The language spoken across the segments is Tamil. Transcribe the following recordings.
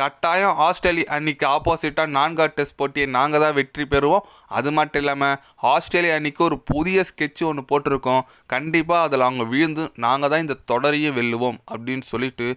கட்டாயம் ஆஸ்திரேலியா அன்னைக்கு ஆப்போசிட்டாக நான்காவது டெஸ்ட் போட்டியை நாங்கள் தான் வெற்றி பெறுவோம். அது மட்டும் இல்லாமல் ஆஸ்திரேலியா அன்னைக்கு ஒரு புதிய ஸ்கெட்ச் ஒன்று போட்டிருக்கோம். கண்டிப்பாக அதில் அவங்க விழுந்து நாங்கள் தான் இந்த தொடரையும் வெல்லுவோம் அப்படின்னு சொல்லிட்டு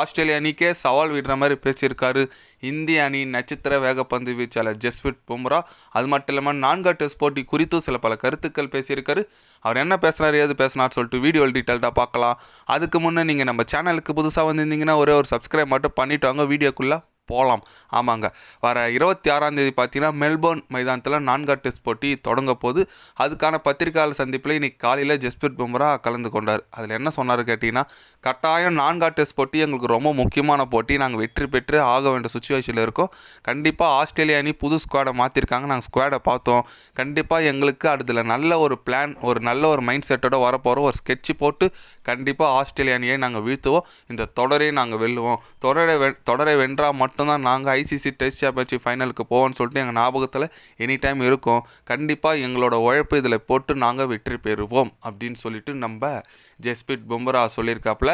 ஆஸ்திரேலியா அணிக்கே சவால் விடுற மாதிரி பேசியிருக்காரு இந்திய அணி நட்சத்திர வேகப்பந்து வீச்சாளர் ஜஸ்பிரிட் பும்ரா. அது மட்டும் இல்லாமல் நான்காவது டெஸ்ட் போட்டி குறித்தும் சில பல கருத்துக்கள் பேசியிருக்காரு. அவர் என்ன பேசுனார் ஏது பேசினார் சொல்லிட்டு வீடியோ டீட்டெயில்டாக பார்க்கலாம். அதுக்கு முன்னே நீங்கள் நம்ம சேனலுக்கு புதுசாக வந்திருந்தீங்கன்னா ஒரே ஒரு சப்ஸ்கிரைப் மட்டும் பண்ணிவிட்டு வாங்க. வீடியோக்குள்ளே போகலாம் ஆமாங்க. வர இருபத்தி ஆறாம் தேதி பார்த்தீங்கன்னா மெல்போர்ன் மைதானத்தில் நான்காவது டெஸ்ட் போட்டி தொடங்க போது அதுக்கான பத்திரிகையாளர் சந்திப்பில் இன்னைக்கு காலையில் ஜஸ்பிரித் பும்ரா கலந்து கொண்டார். அதில் என்ன சொன்னார் கேட்டிங்கன்னா கட்டாயம் நான்கா டெஸ்ட் போட்டி எங்களுக்கு ரொம்ப முக்கியமான போட்டி. நாங்கள் வெற்றி பெற்று ஆக வேண்டிய சுச்சுவேஷனில் இருக்கோம். கண்டிப்பாக ஆஸ்திரேலியா அணி புது ஸ்குவாடை மாற்றிருக்காங்க நாங்கள் ஸ்குவாடை பார்த்தோம். கண்டிப்பாக எங்களுக்கு அதில் நல்ல ஒரு பிளான் ஒரு நல்ல ஒரு மைண்ட் செட்டோட வரப்போகிறோம் ஒரு ஸ்கெட்ச் போட்டு கண்டிப்பாக ஆஸ்திரேலியா அணியை நாங்கள் வீழ்த்துவோம். இந்த தொடரை நாங்கள் வெல்லுவோம். தொடரை வெ தொடரை வென்றால் மட்டும் மட்டும்தான் நாங்கள் ஐசிசி டெஸ்ட் சாம்பியன்ஷிப் ஃபைனலுக்கு போவோம்னு சொல்லிட்டு எங்கள் ஞாபகத்தில் எனி டைம் இருக்கும். கண்டிப்பாக எங்களோட உழைப்பு இதில் போட்டு நாங்கள் வெற்றி பெறுவோம் அப்படின்னு சொல்லிட்டு நம்ம ஜஸ்பிட் பும்ரா சொல்லியிருக்காப்புல.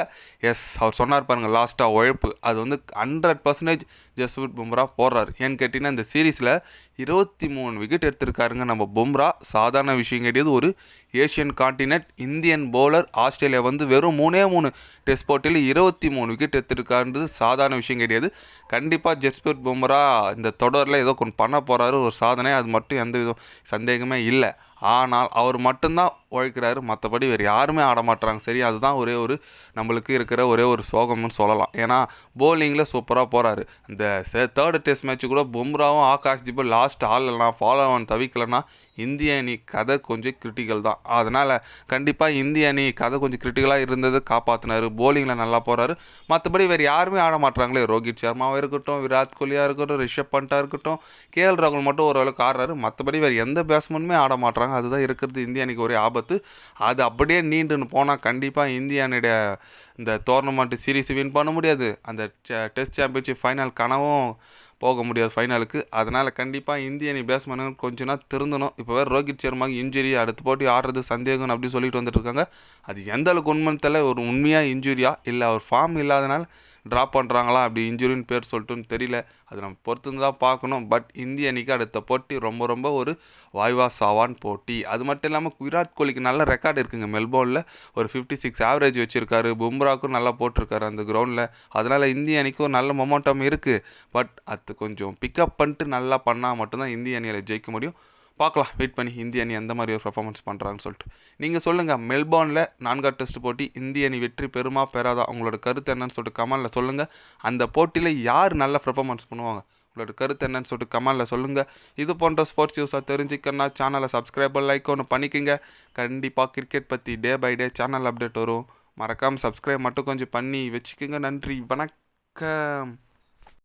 எஸ் அவர் சொன்னார் பாருங்கள் லாஸ்ட்டாக உழைப்பு. அது வந்து ஹண்ட்ரட் பர்சன்டேஜ் ஜஸ்பிரிட் பும்ரா போடுறாரு. ஏன்னு கேட்டிங்கன்னா இந்த சீரீஸில் இருபத்தி மூணு விக்கெட் எடுத்திருக்காருங்க நம்ம பும்ரா. சாதாரண விஷயம் கிடையாது. ஒரு Asian continent Indian bowler Australia வந்து வெறும் மூணே மூணு டெஸ்ட் போட்டியில் இருபத்தி மூணு விக்கெட் எடுத்திருக்காருன்றது சாதாரண விஷயம் கிடையாது. கண்டிப்பாக ஜஸ்பிரிட் பும்ரா இந்த தொடரில் ஏதோ கொஞ்சம் பண்ண போகிறாரு ஒரு சாதனை. அது மட்டும் எந்த விதம் சந்தேகமே இல்லை. ஆனால் அவர் மட்டும்தான் உழைக்கிறாரு. மற்றபடி வேறு யாருமே ஆட மாட்டுறாங்க சரி அதுதான் ஒரே ஒரு நம்மளுக்கு இருக்கிற ஒரே ஒரு சோகம்னு சொல்லலாம். ஏன்னா போலிங்கில் சூப்பராக போகிறாரு இந்த தேர்டு டெஸ்ட் மேட்ச்சு கூட பும்ராவும் ஆகாஷ் தீபு லாஸ்ட் ஆடலாம் ஃபாலோ ஆன் தவிக்கலைன்னா இந்திய அணி கதை கொஞ்சம் கிரிட்டிக்கல் தான். அதனால் கண்டிப்பாக இந்திய அணி கதை கொஞ்சம் கிரிட்டிக்கலாக இருந்தது காப்பாற்றினார் போலிங்கில் நல்லா போகிறாரு மற்றபடி வேறு யாருமே ஆட மாட்டாங்களே ரோஹித் சர்மாவாக இருக்கட்டும் விராட் கோலியாக இருக்கட்டும் ரிஷப் பண்ட்டாக இருக்கட்டும் கேஎல் ராகுல் மட்டும் ஓரளவுக்கு ஆடுறாரு. மற்றபடி வேறு எந்த பேட்ஸ்மேனுமே ஆட இருக்காங்க அதுதான் இருக்கிறது இந்திய. அணிக்கு ஒரே ஆபத்து. அது அப்படியே நீண்டுன்னு போனால் கண்டிப்பாக இந்திய அணியுடைய இந்த டோர்னமெண்ட் சீரீஸ் வின் பண்ண முடியாது. அந்த டெஸ்ட் சாம்பியன்ஷிப் ஃபைனல் கனவும் போக முடியாது ஃபைனலுக்கு அதனால் கண்டிப்பாக இந்திய அணி பேட்ஸ்மேனு கொஞ்ச நாள் திருந்தணும். இப்போ வேறு ரோஹித் சர்மாக்கு இன்ஜுரி அடுத்த போட்டி ஆடுறது சந்தேகம் அப்படின்னு சொல்லிட்டு வந்துட்டு இருக்காங்க. அது எந்த அளவுக்கு உண்மைன்னு தெரியல. ஒரு உண்மையாக இன்ஜுரியா இல்லை அவர் ஃபார்ம் இல்லாதனால ட்ராப் பண்ணுறாங்களா அப்படி இன்ஜுரின்னு பேர் சொல்லிட்டுன்னு தெரியல. அது நம்ம பொறுத்து தான் பார்க்கணும். பட் இந்திய அணிக்கு அடுத்த போட்டி ரொம்ப ரொம்ப ஒரு வாய்வா சாவான் போட்டி. அது மட்டும் இல்லாமல் விராட் கோலிக்கு நல்ல ரெக்கார்டு இருக்குங்க. மெல்போர்னில் ஒரு ஃபிஃப்டி சிக்ஸ் ஆவரேஜ் வச்சுருக்காரு. பும்ராக்கும் நல்லா போட்டிருக்காரு அந்த கிரவுண்டில் அதனால் இந்திய அணிக்கு ஒரு நல்ல மொமெண்டம் இருக்குது பட் அது கொஞ்சம் பிக்கப் பண்ணிட்டு நல்லா பண்ணால் மட்டும்தான் இந்திய அணியில் ஜெயிக்க முடியும். பார்க்கலாம். வெயிட் பண்ணி இந்திய அணி எந்த மாதிரி ஒரு பர்ஃபார்மன்ஸ் பண்ணுறாங்கன்னு சொல்லிட்டு. நீங்கள் சொல்லுங்கள் மெல்போர்னில் நான்காவது டெஸ்ட் போட்டி இந்திய அணி வெற்றி பெறுமா பெறாதா? உங்களோட கருத்து என்னன்னு சொல்லிட்டு கமலில் சொல்லுங்கள் அந்த போட்டியில் யார் நல்ல பர்ஃபார்மன்ஸ் பண்ணுவாங்க? உங்களோட கருத்து என்னன்னு சொல்லிட்டு கமெண்டில் சொல்லுங்கள் இது போன்ற ஸ்போர்ட்ஸ் நியூஸாக தெரிஞ்சுக்கணும்னா சேனலை சப்ஸ்கிரைப் லைக் ஒன்று பண்ணிக்கோங்க. கண்டிப்பாக கிரிக்கெட் பற்றி day by day channel update வரும். மறக்காமல் சப்ஸ்கிரைப் மட்டும் கொஞ்சம் பண்ணி வச்சுக்கோங்க. நன்றி வணக்கம்.